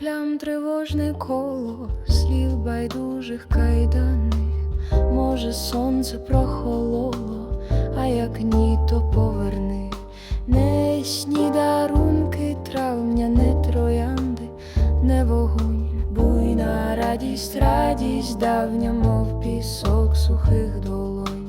нам тривожне коло, слів байдужих кайданих, може, сонце прохололо, а як ні, то поверни. Не сні дарунки травня, не троянди, не вогонь, буйна радість, радість давня, мов пісок сухих долонь.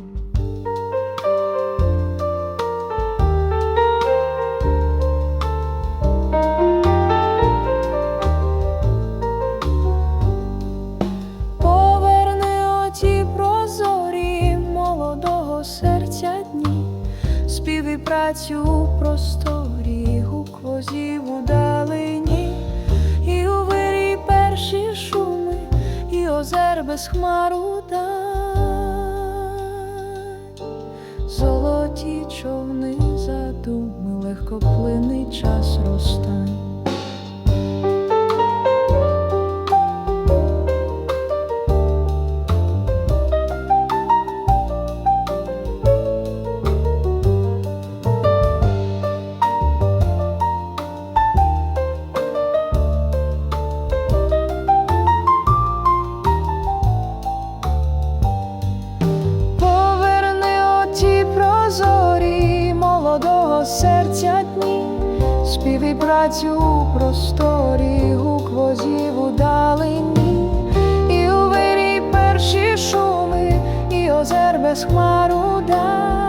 Працю у просторі, гук возів у далині, і у вирі перші шуми, і озер без хмару дань. Золоті човни задуми, легкоплинний час розстань. Серця дні, співи працю у просторі, гук возів у далині, і у вирі перші шуми, і озер без хмару дань.